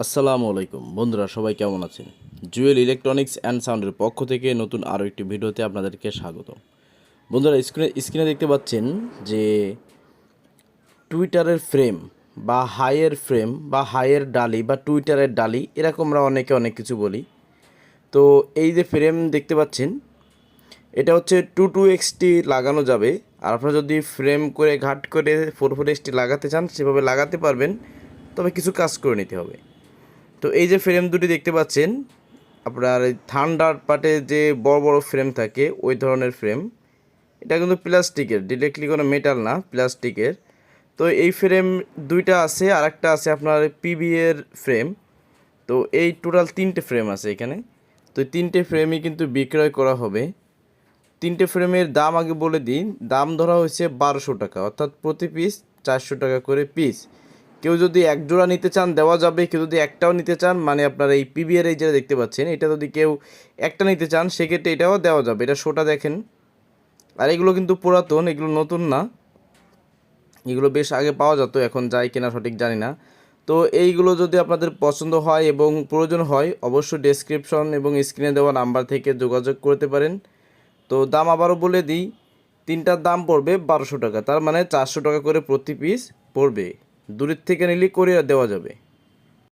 আসসালামু আলাইকুম। বন্ধুরা, সবাই কেমন আছেন? জুয়েল ইলেকট্রনিক্স অ্যান্ড সাউন্ডের পক্ষ থেকে নতুন আরও একটি ভিডিওতে আপনাদেরকে স্বাগত বন্ধুরা, স্ক্রিনে স্ক্রিনে দেখতে পাচ্ছেন যে টুইটারের ফ্রেম বা হাইয়ের ফ্রেম বা হাইয়ের ডালি বা টুইটারের ডালি এরকম আমরা অনেকে অনেক কিছু বলি। তো এই যে ফ্রেম দেখতে পাচ্ছেন, এটা হচ্ছে টু টু এক্সটি লাগানো যাবে। আর আপনারা যদি ফ্রেম করে, ঘাট করে ফোর ফোর এক্সটি লাগাতে চান, সেভাবে লাগাতে পারবেন। তবে কিছু কাজ করে নিতে হবে। তো এই যে ফ্রেম দুটি দেখতে পাচ্ছেন, আপনার থান্ডার পার্টে যে বড় বড় ফ্রেম থাকে, ওই ধরনের ফ্রেম এটা কিন্তু প্লাস্টিকের ডিরেক্টলি কোনো মেটাল না, প্লাস্টিকের। তো এই ফ্রেম দুইটা আছে আর একটা আছে আপনার পিবি এর ফ্রেম তো এই টোটাল তিনটে ফ্রেম আছে এখানে। তো তিনটে ফ্রেমই কিন্তু বিক্রয় করা হবে। তিনটে ফ্রেমের দাম আগে বলে দিন দাম ধরা হয়েছে বারোশো টাকা, অর্থাৎ প্রতি পিস চারশো টাকা করে পিস কেউ যদি এক জোড়া নিতে চান, দেওয়া যাবে। কেউ যদি একটাও নিতে চান মানে আপনার এই পিবিআর এই যেটা দেখতে পাচ্ছেন, এটা যদি কেউ একটা নিতে চান, সেক্ষেত্রে এটাও দেওয়া যাবে। এটা শোটা দেখেন। আর এগুলো কিন্তু পুরাতন, এগুলো নতুন না। এগুলো বেশ আগে পাওয়া যেত, এখন যাই কিনা সঠিক জানি না। তো এইগুলো যদি আপনাদের পছন্দ হয় এবং প্রয়োজন হয়, অবশ্যই ডেসক্রিপশন এবং স্ক্রিনে দেওয়া নাম্বার থেকে যোগাযোগ করতে পারেন। তো দাম আবারও বলে দিই, তিনটার দাম পড়বে বারোশো টাকা। তার মানে চারশো টাকা করে প্রতি পিস পড়বে। দূরের থেকে নিলে করে দেওয়া যাবে।